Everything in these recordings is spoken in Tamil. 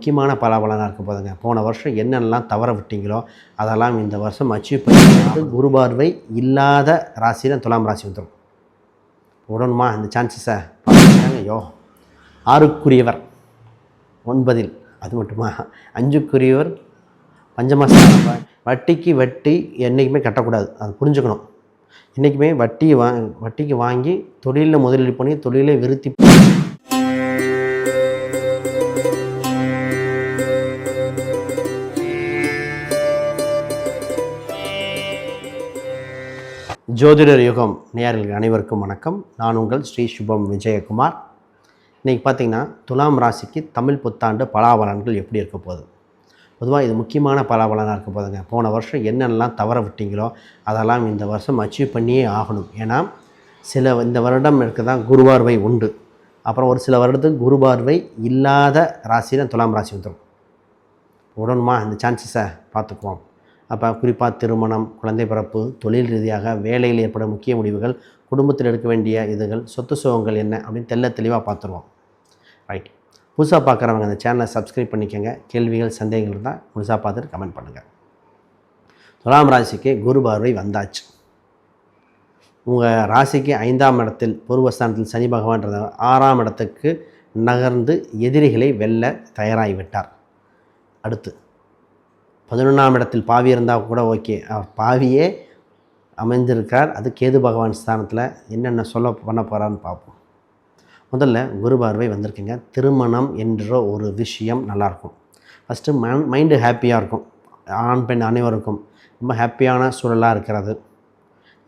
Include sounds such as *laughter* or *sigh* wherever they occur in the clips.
முக்கியமான பலாபலனாக இருக்க போதுங்க போன வருஷம் என்னென்னலாம் தவற விட்டீங்களோ அதெல்லாம் இந்த வருஷம் அச்சீவ் பண்ணி குரு பார்வை இல்லாத ராசி தான் துலாம் ராசி வந்துடும் உடனுமா இந்த சான்சஸை ஐயோ ஆறுக்குரியவர் ஒன்பதில். அது மட்டுமா? அஞ்சுக்குரியவர் பஞ்சமஸ்தானம் வட்டிக்கு வட்டி என்றைக்குமே கட்டக்கூடாது. அது புரிஞ்சுக்கணும். என்றைக்குமே வட்டி வா வட்டிக்கு வாங்கி தொழிலில் முதலீடு பண்ணி தொழிலை விருத்தி ஜோதிடர் யுகம் நேயர்கள் அனைவருக்கும் வணக்கம். நான் உங்கள் ஸ்ரீ சுபம் விஜயகுமார். இன்றைக்கி பார்த்தீங்கன்னா துலாம் ராசிக்கு தமிழ் புத்தாண்டு பலாபலன்கள் எப்படி இருக்க போகுது? பொதுவாக இது முக்கியமான பலாபலனாக இருக்க போதுங்க போன வருஷம் என்னென்னலாம் தவற விட்டீங்களோ அதெல்லாம் இந்த வருஷம் அச்சீவ் பண்ணியே ஆகணும். ஏன்னா சில இந்த வருடம் இருக்க தான் குருவார்வை உண்டு. அப்புறம் ஒரு சில வருடத்துக்கு குருபார்வை இல்லாத ராசியில் துலாம் ராசி வந்துடும் உடனுமா இந்த சான்சஸை பார்த்துக்குவோம். அப்போ குறிப்பாக திருமணம் குழந்தை பிறப்பு தொழில் ரீதியாக வேலையில் ஏற்படும் முக்கிய முடிவுகள் குடும்பத்தில் எடுக்க வேண்டிய இதுகள் சொத்து சுகங்கள் என்ன அப்படின்னு தெல்ல தெளிவாக பார்த்துருவோம் ரைட் புதுசாக பார்க்குறவங்க அந்த சேனலை சப்ஸ்கிரைப் பண்ணிக்கோங்க. கேள்விகள் சந்தேகங்கள் இருந்தால் முழுசாக பார்த்துட்டு கமெண்ட் பண்ணுங்கள் துலாம் ராசிக்கு குரு பார்வை வந்தாச்சு. உங்கள் ராசிக்கு ஐந்தாம் இடத்தில் பூர்வஸ்தானத்தில் சனி பகவான்றத ஆறாம் இடத்துக்கு நகர்ந்து எதிரிகளை வெல்ல தயாராகிவிட்டார். அடுத்து பதினொன்றாம் இடத்தில் பாவி இருந்தால் கூட ஓகே. பாவியே அமைந்திருக்கார் அது கேது பகவான் ஸ்தானத்தில் என்னென்ன சொல்ல பண்ண போகிறான்னு பார்ப்போம். முதல்ல குரு பார்வை வந்திருக்குங்க. திருமணம் என்ற ஒரு விஷயம் நல்லாயிருக்கும். ஃபஸ்ட்டு மைண்ட் மைண்டு ஹாப்பியாக இருக்கும். ஆண் பெண் அனைவருக்கும் ரொம்ப ஹாப்பியான சூழலாக இருக்கிறது.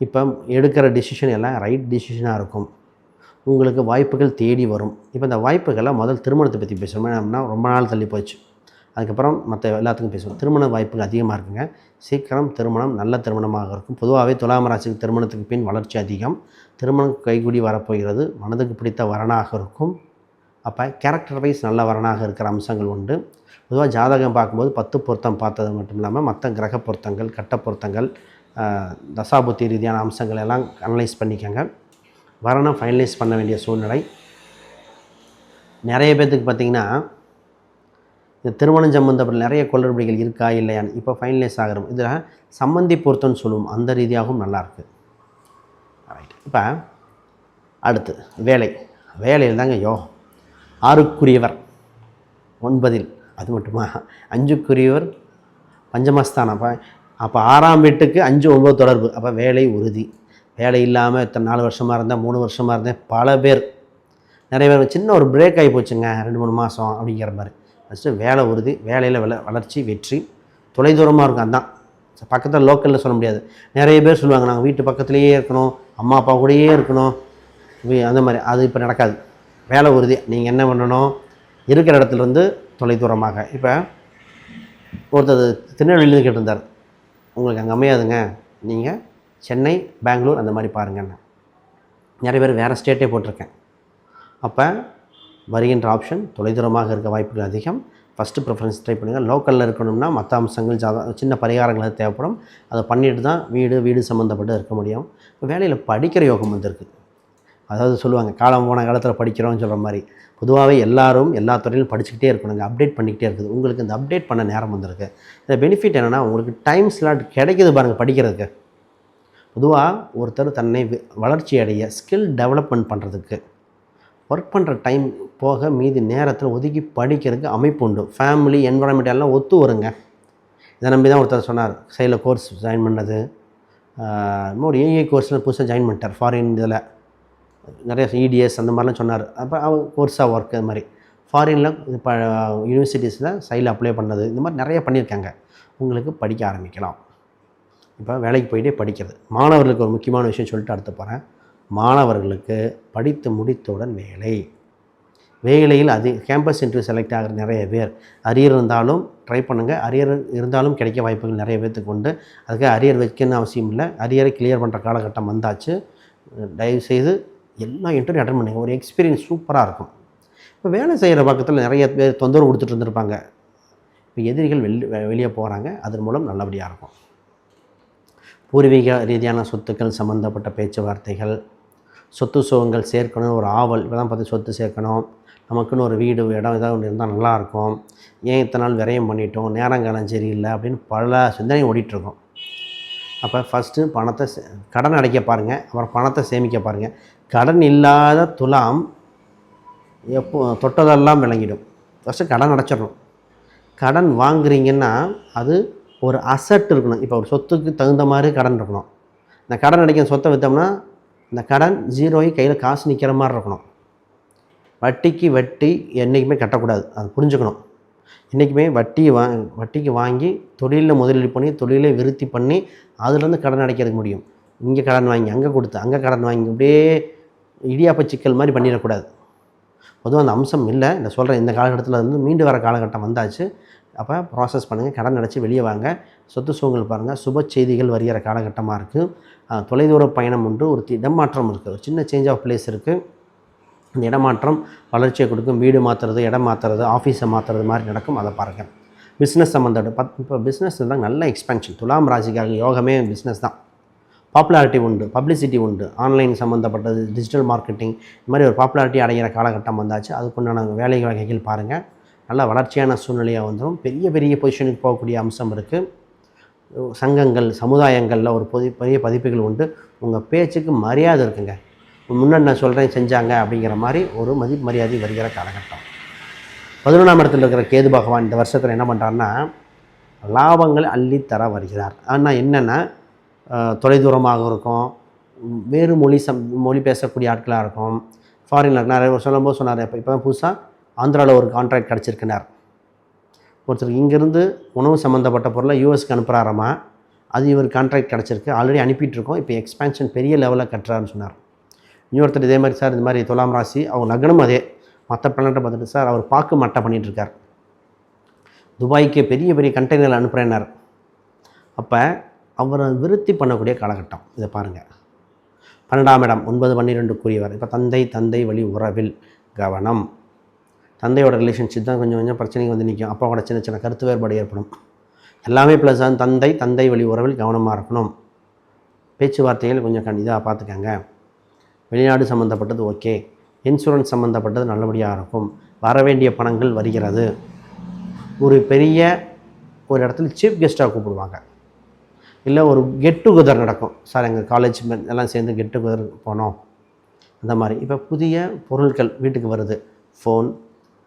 இப்போ எடுக்கிற டிசிஷன் எல்லாம் ரைட் டிசிஷனாக இருக்கும். உங்களுக்கு வாய்ப்புகள் தேடி வரும். இப்போ இந்த வாய்ப்புகளை முதல் திருமணத்தை பற்றி பேசுகிறோம் அப்படின்னா ரொம்ப நாள் தள்ளி போச்சு. அதுக்கப்புறம் மற்ற எல்லாத்துக்கும் பேசுவோம். திருமண வாய்ப்புகள் அதிகமாக இருக்குங்க. சீக்கிரம் திருமணம் நல்ல திருமணமாக இருக்கும். பொதுவாகவே துலாம் ராசிக்கு திருமணத்துக்கு பின் வளர்ச்சி அதிகம். திருமணம் கைகூடி வரப்போகிறது. மனதுக்கு பிடித்த வரனாக இருக்கும். அப்போ கேரக்டர் வைஸ் நல்ல வரனாக இருக்கிற அம்சங்கள் உண்டு. பொதுவாக ஜாதகம் பார்க்கும்போது பத்து பொருத்தம் பார்த்தது மட்டும் இல்லாமல் மற்ற கிரக பொருத்தங்கள் கட்ட பொருத்தங்கள் தசாபுத்தி ரீதியான அம்சங்கள் எல்லாம் அனலைஸ் பண்ணிக்கோங்க. வரணும் ஃபைனலைஸ் பண்ண வேண்டிய சூழ்நிலை. நிறைய பேர்த்துக்கு பார்த்திங்கன்னா இந்த திருமணம் சம்மந்தப்பட்ட நிறைய குளறுபடிகள் இருக்கா இல்லையான்னு இப்போ ஃபைனலைஸ் ஆகிறோம். இதில் சம்மந்தி பொருத்தம்னு சொல்லுவோம். அந்த ரீதியாகவும் நல்லாயிருக்கு ரைட் இப்போ அடுத்து வேலை. வேலையில் தாங்க யோ ஆறுக்குரியவர் ஒன்பதில். அது மட்டுமா? அஞ்சுக்குரியவர் பஞ்சமஸ்தானம். அப்போ அப்போ ஆறாம் வீட்டுக்கு அஞ்சு ஒம்பது தொடர்பு. அப்போ வேலை உறுதி. வேலை இல்லாமல் இத்தனை நாலு வருஷமாக இருந்தேன் மூணு வருஷமாக இருந்தேன். பல பேர். நிறைய பேர் சின்ன ஒரு பிரேக் ஆகி போச்சுங்க. ரெண்டு மூணு மாதம் அப்படிங்கிற மாதிரி. ஃபஸ்ட்டு வேலை உறுதி வேலையில் வள வளர்ச்சி வெற்றி. தொலைதூரமாக இருக்கும் அதான். பக்கத்தில் லோக்கலில் சொல்ல முடியாது. நிறைய பேர் சொல்லுவாங்க நாங்கள் வீட்டு பக்கத்துலேயே இருக்கணும் அம்மா அப்பா கூடயே இருக்கணும். அந்த மாதிரி. அது இப்போ நடக்காது. வேலை உறுதி. நீங்கள் என்ன பண்ணணும்? இருக்கிற இடத்துலேருந்து தொலைதூரமாக. இப்போ ஒருத்தர் திருநெல்வேலியில் கேட்டிருந்தார். உங்களுக்கு அங்கே அமையாதுங்க. நீங்கள் சென்னை பெங்களூர் அந்த மாதிரி பாருங்கன்னு. நிறைய பேர் வேறு ஸ்டேட்டே போட்டிருக்கேன். அப்போ வருகின்ற ஆப்ஷன் தொலைதூரமாக இருக்க வாய்ப்புகள் அதிகம். ஃபஸ்ட்டு ப்ரிஃபரன்ஸ் ட்ரை பண்ணுங்கள் லோக்கலில் இருக்கணும்னா மற்ற அம்சங்கள் ஜாதா சின்ன பரிகாரங்கள் தேவைப்படும். அதை பண்ணிட்டு தான் வீடு வீடு சம்மந்தப்பட்டு இருக்க முடியும். இப்போ வேலையில் படிக்கிற யோகம் வந்திருக்கு அதாவது சொல்லுவாங்க காலம் போன காலத்தில் படிக்கிறோம்னு சொல்கிற மாதிரி. பொதுவாகவே எல்லாரும் எல்லா துறையிலும் படிச்சுக்கிட்டே இருக்கணுங்க அப்டேட் பண்ணிக்கிட்டே இருக்குது. உங்களுக்கு இந்த அப்டேட் பண்ண நேரம் வந்திருக்கு இந்த பெனிஃபிட் என்னென்னா உங்களுக்கு டைம் ஸ்லாட் கிடைக்கிது பாருங்கள் படிக்கிறதுக்கு. பொதுவாக ஒருத்தர் தன்னை வளர்ச்சி அடைய ஸ்கில் டெவலப்மெண்ட் பண்ணுறதுக்கு ஒர்க் பண்ணுற டைம் போக மீதி நேரத்தில் ஒதுக்கி படிக்கிறதுக்கு அமைப்பு உண்டு. ஃபேமிலி என்வரான்மெண்ட் எல்லாம் ஒத்து வருங்க. இதை நம்பி தான் ஒருத்தர் சொன்னார். சைடில் கோர்ஸ் ஜாயின் பண்ணது இன்னும் ஒரு ஏஐ கோர்ஸில் புதுசாக ஜாயின் பண்ணிட்டார். ஃபாரின் இதில். நிறைய இடிஎஸ் அந்த மாதிரிலாம் சொன்னார். அப்போ அவங்க கோர்ஸாக ஒர்க் அது மாதிரி. ஃபாரினில் இப்போ யூனிவர்சிட்டிஸில் சைடில் அப்ளை பண்ணது. இந்த மாதிரி நிறைய பண்ணியிருக்காங்க. உங்களுக்கு படிக்க ஆரம்பிக்கலாம். இப்போ வேலைக்கு போயிட்டே படிக்கிறது. மாணவர்களுக்கு ஒரு முக்கியமான விஷயம் சொல்லிட்டு அடுத்து போகிறேன் மாணவர்களுக்கு படித்து முடித்தவுடன் வேலை. வேலையில் அது கேம்பஸ் இன்டர்வியூ செலக்ட் ஆகிற நிறைய பேர். அரியர் இருந்தாலும் ட்ரை பண்ணுங்கள் அரியர் இருந்தாலும் கிடைக்க வாய்ப்புகள் நிறைய பேர்த்துக்கு உண்டு. அதுக்கு அரியர் வைக்கணும்னு அவசியம் இல்லை. அரியரை கிளியர் பண்ணுற காலகட்டம் வந்தாச்சு. தயவு செய்து எல்லா இன்டர்வியூ அட்டன் பண்ணுங்கள் ஒரு எக்ஸ்பீரியன்ஸ் சூப்பராக இருக்கும். இப்போ வேலை செய்கிற பக்கத்தில் நிறைய பேர் தொந்தரவு கொடுத்துட்டு இருந்திருப்பாங்க. இப்போ எதிரிகள் வெளி வெளியே போகிறாங்க அதன் மூலம் நல்லபடியாக இருக்கும். பூர்வீக ரீதியான சொத்துக்கள் சம்மந்தப்பட்ட பேச்சுவார்த்தைகள் சொத்து சுகங்கள் சேர்க்கணும் ஒரு ஆவல் இதெல்லாம் பார்த்து சொத்து சேர்க்கணும். நமக்குன்னு ஒரு வீடு இடம் ஏதாவது ஒன்று இருந்தால் நல்லாயிருக்கும். ஏன் இத்தனை நாள் விரயம் பண்ணிட்டோம் நேரங்காலம் சரியில்லை அப்படின்னு பல சிந்தனை ஓடிட்டுருக்கோம். அப்போ ஃபஸ்ட்டு பணத்தை சே- கடன் அடைக்க பாருங்கள் அப்புறம் பணத்தை சேமிக்க பாருங்கள் கடன் இல்லாத துலாம் எப்போ தொட்டதெல்லாம் விளங்கிடும். ஃபஸ்ட்டு கடன் அடைச்சிடணும். கடன் வாங்குறீங்கன்னா அது ஒரு அசட் இருக்கணும். இப்போ ஒரு சொத்துக்கு தகுந்த மாதிரி கடன் இருக்கணும். இந்த கடன் அடைக்கிற சொத்தை விற்றோம்னா இந்த கடன் ஜீரோயி கையில் காசு நிற்கிற மாதிரி இருக்கணும். வட்டிக்கு வட்டி என்றைக்குமே கட்டக்கூடாது. அது புரிஞ்சுக்கணும். என்றைக்குமே வட்டி வா வட்டிக்கு வாங்கி தொழிலில் முதலீடு பண்ணி தொழிலை விருத்தி பண்ணி அதுலேருந்து கடன் அடைக்கிறதுக்கு முடியும். இங்கே கடன் வாங்கி அங்கே கொடுத்து அங்கே கடன் வாங்கி அப்படியே இடியாப்ப சிக்கல் மாதிரி பண்ணிடக்கூடாது. பொதுவாக அந்த அம்சம் இல்லை. இந்த சொல்கிறேன் இந்த காலகட்டத்தில் இருந்து மீண்டு வர காலகட்டம் வந்தாச்சு. அப்போ ப்ராசஸ் பண்ணுங்கள் கடன் அடைச்சி வெளியே வாங்க. சொத்து சூழல் பாருங்கள் சுப செய்திகள் வருகிற காலகட்டமாக இருக்குது தொலைதூர பயணம் உண்டு ஒரு இடமாற்றம் இருக்குது ஒரு சின்ன சேஞ்ச் ஆஃப் பிளேஸ் இருக்குது அந்த இடமாற்றம் வளர்ச்சியை கொடுக்கும். வீடு மாற்றுறது இடம் மாற்றுறது ஆஃபீஸை மாற்றுறது மாதிரி நடக்கும். அதை பாருங்கள் பிஸ்னஸ் சம்மந்தப்பட்ட பத் இப்போ பிஸ்னஸ் தான் நல்ல எக்ஸ்பென்ஷன் துலாம் ராசிக்காரங்க யோகமே பிஸ்னஸ் தான். பாப்புலாரிட்டி உண்டு பப்ளிசிட்டி உண்டு. ஆன்லைன் சம்மந்தப்பட்டது டிஜிட்டல் மார்க்கெட்டிங் இந்த மாதிரி ஒரு பாப்புலாரிட்டி அடைகிற காலகட்டம் வந்தாச்சு. அதுக்குண்டான வேலை வகைகள் பாருங்கள் நல்ல வளர்ச்சியான சூழ்நிலையாக வந்துடும். பெரிய பெரிய பொசிஷனுக்கு போகக்கூடிய அம்சம் இருக்குது சங்கங்கள் சமுதாயங்களில் ஒரு பொதி பெரிய பதிப்புகள் உண்டு. உங்கள் பேச்சுக்கு மரியாதை இருக்குங்க. முன்னாடி நான் சொல்கிறேன் செஞ்சாங்க அப்படிங்கிற மாதிரி ஒரு மதி மரியாதை வருகிற காலகட்டம். பதினொன்றாம் இடத்துல இருக்கிற கேது பகவான் இந்த வருஷத்தில் என்ன பண்ணுறாருன்னா லாபங்களை அள்ளித்தர வருகிறார். ஆனால் என்னென்னா தொலைதூரமாக இருக்கும். வேறு மொழி சம் மொழி பேசக்கூடிய ஆட்களாக இருக்கும். ஃபாரினில் நிறைய சொல்லும்போது சொன்னார் இப்போ இப்போ புதுசாக ஆந்திராவில் ஒரு கான்ட்ராக்ட் கிடச்சிருக்கிறார். ஒருத்தர் இங்கேருந்து உணவு சம்மந்தப்பட்ட பொருளை யூஎஸ்க்கு அனுப்புகிறாராமா அது இவர் கான்ட்ராக்ட் கிடச்சிருக்கு. ஆல்ரெடி அனுப்பிட்டுருக்கோம். இப்போ எக்ஸ்பேன்ஷன் பெரிய லெவலில் கட்டுறாருன்னு சொன்னார். இன்னொருத்தர் இதே மாதிரி சார் இந்த மாதிரி துலாம் ராசி அவர் லக்னம் அதே. மற்ற பிளானட்டை பார்த்துட்டு சார் அவர் பாக்கு மட்டை பண்ணிகிட்ருக்கார் துபாய்க்கு பெரிய பெரிய கண்டெய்னர் அனுப்புகிறேன்னார் அப்போ அவரை விருத்தி பண்ணக்கூடிய காலகட்டம். இதை பாருங்கள் பன்னெண்டாம் இடம் ஒன்பது பன்னிரெண்டு கூறியவர். இப்போ தந்தை தந்தை வழி உறவில் கவனம். தந்தையோட ரிலேஷன்ஷிப் தான் கொஞ்சம் கொஞ்சம் பிரச்சனைக்கு வந்து நிற்கும். அப்பாவோட சின்ன சின்ன கருத்து வேறுபாடு ஏற்படும். எல்லாமே ப்ளஸ் தான் தந்தை தந்தை வழி உறவில் கவனமாக இருக்கணும். பேச்சுவார்த்தைகள் கொஞ்சம் கண்டிதாக பார்த்துக்கங்க. வெளிநாடு சம்மந்தப்பட்டது ஓகே இன்சூரன்ஸ் சம்மந்தப்பட்டது நல்லபடியாக இருக்கும். வர வேண்டிய பணங்கள் வருகிறது. ஒரு பெரிய ஒரு இடத்துல சீஃப் கெஸ்ட்டாக கூப்பிடுவாங்க. இல்லை ஒரு கெட் டுகெதர் நடக்கும். சார் எங்கள் காலேஜ் எல்லாம் சேர்ந்து கெட் டுகெதர் போனோம். அந்த மாதிரி. இப்போ புதிய பொருட்கள் வீட்டுக்கு வருது. ஃபோன்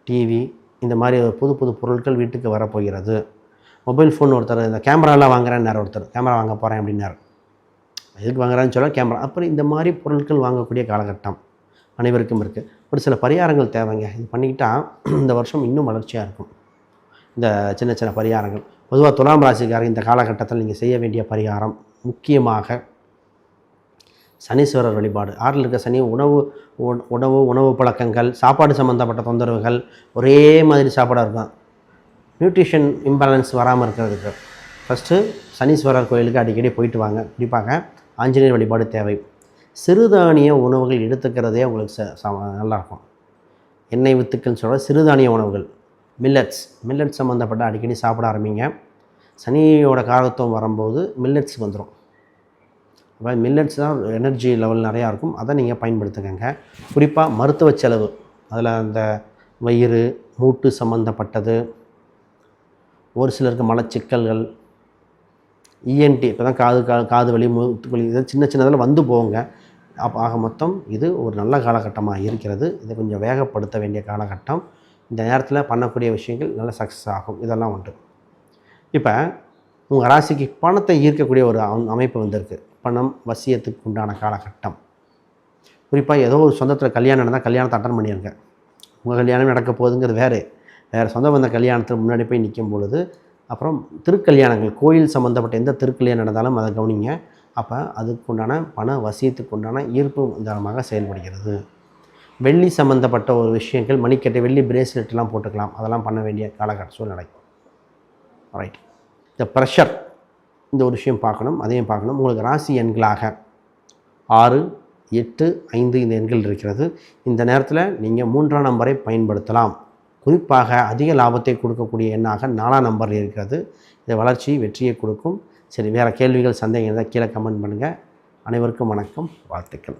டிவி இந்த மாதிரி புது புது பொருட்கள் வீட்டுக்கு வரப்போகிறது. மொபைல் ஃபோன் ஒருத்தர் இந்த கேமராலாம் வாங்குறேன்னாரு ஒருத்தர் கேமரா வாங்க போகிறேன் அப்படின்னார். எதுக்கு வாங்குறான்னு சொல்ல கேமரா. அப்புறம் இந்த மாதிரி பொருட்கள் வாங்கக்கூடிய காலகட்டம் அனைவருக்கும் இருக்குது ஒரு சில பரிகாரங்கள் தேவைங்க. இது பண்ணிக்கிட்டால் *clears throat* இந்த வருஷம் இன்னும் வளர்ச்சியாக இருக்கும். இந்த சின்ன சின்ன பரிகாரங்கள். பொதுவாக துலாம் ராசிக்காரர் இந்த காலகட்டத்தில் நீங்கள் செய்ய வேண்டிய பரிகாரம் முக்கியமாக சனீஸ்வரர் வழிபாடு. ஆறில் இருக்க சனி உணவு உணவு உணவு பழக்கங்கள் சாப்பாடு சம்மந்தப்பட்ட தொந்தரவுகள் ஒரே மாதிரி சாப்பாடாக இருக்கும். நியூட்ரிஷன் இம்பேலன்ஸ் வராமல் இருக்கிறதுக்கு ஃபஸ்ட்டு சனீஸ்வரர் கோயிலுக்கு அடிக்கடி போயிட்டு வாங்க குறிப்பாக ஆஞ்சநேயர் வழிபாடு தேவை. சிறுதானிய உணவுகள் எடுத்துக்கிறதே உங்களுக்கு ச ச- நல்லாயிருக்கும் எண்ணெய் வித்துக்கள்னு சொல்கிற சிறுதானிய உணவுகள். மில்லட்ஸ் மில்லட்ஸ் சம்மந்தப்பட்ட அடிக்கடி சாப்பிட ஆரம்பிங்க. சனியோட காரத்துவம் வரும்போது மில்லட்ஸ் வந்துடும் அப்போ மில்லட்ஸ் தான் எனர்ஜி லெவல் நிறையா இருக்கும். அதை நீங்கள் பயன்படுத்துக்கங்க குறிப்பாக மருத்துவ செலவு. அதில் அந்த வயிறு மூட்டு சம்மந்தப்பட்டது ஒரு சிலருக்கு மலச்சிக்கல்கள் இஎன்டி இப்போ தான் காது கா காது வலி மூத்து வலி இதை சின்ன சின்னதில் வந்து போங்க அப்போ ஆக மொத்தம் இது ஒரு நல்ல காலகட்டமாக இருக்கிறது. இதை கொஞ்சம் வேகப்படுத்த வேண்டிய காலகட்டம். இந்த நேரத்தில் பண்ணக்கூடிய விஷயங்கள் நல்ல சக்ஸஸ் ஆகும். இதெல்லாம் உண்டு. இப்போ உங்கள் ராசிக்கு பணத்தை ஈர்க்கக்கூடிய ஒரு அமைப்பு வந்திருக்கு. பணம் வசியத்துக்கு உண்டான காலகட்டம். குறிப்பாக ஏதோ ஒரு சொந்தத்தில் கல்யாணம் நடந்தால் கல்யாணத்தை அட்டன் பண்ணிடுங்க உங்கள் கல்யாணம் நடக்க போகுதுங்கிறது வேறு. வேறு சொந்த வந்த கல்யாணத்துக்கு முன்னாடி போய் நிற்கும் பொழுது அப்புறம் திருக்கல்யாணங்கள் கோயில் சம்மந்தப்பட்ட எந்த திருக்கல்யாணம் நடந்தாலும் அதை கவனிங்க. அப்போ அதுக்கு உண்டான பண வசியத்துக்கு உண்டான ஈர்ப்பு தரமாக செயல்படுகிறது. வெள்ளி சம்மந்தப்பட்ட ஒரு விஷயங்கள் மணிக்கட்டை வெள்ளி பிரேஸ்லெட்லாம் போட்டுக்கலாம். அதெல்லாம் பண்ண வேண்டிய காலகட்ட சூழ்நிலை. ரைட் இந்த ப்ரெஷர் இந்த ஒரு விஷயம் பார்க்கணும் அதையும் பார்க்கணும். உங்களுக்கு ராசி எண்களாக ஆறு எட்டு ஐந்து இந்த எண்கள் இருக்கிறது. இந்த நேரத்தில் நீங்கள் மூன்றாம் நம்பரை பயன்படுத்தலாம். குறிப்பாக அதிக லாபத்தை கொடுக்கக்கூடிய எண்ணாக நாலாம் நம்பர் இருக்கிறது. இந்த வளர்ச்சி வெற்றியை கொடுக்கும். சரி வேறு கேள்விகள் சந்தேகம் இருந்தால் கீழே கமெண்ட் பண்ணுங்கள் அனைவருக்கும் வணக்கம் வாழ்த்துக்கள்.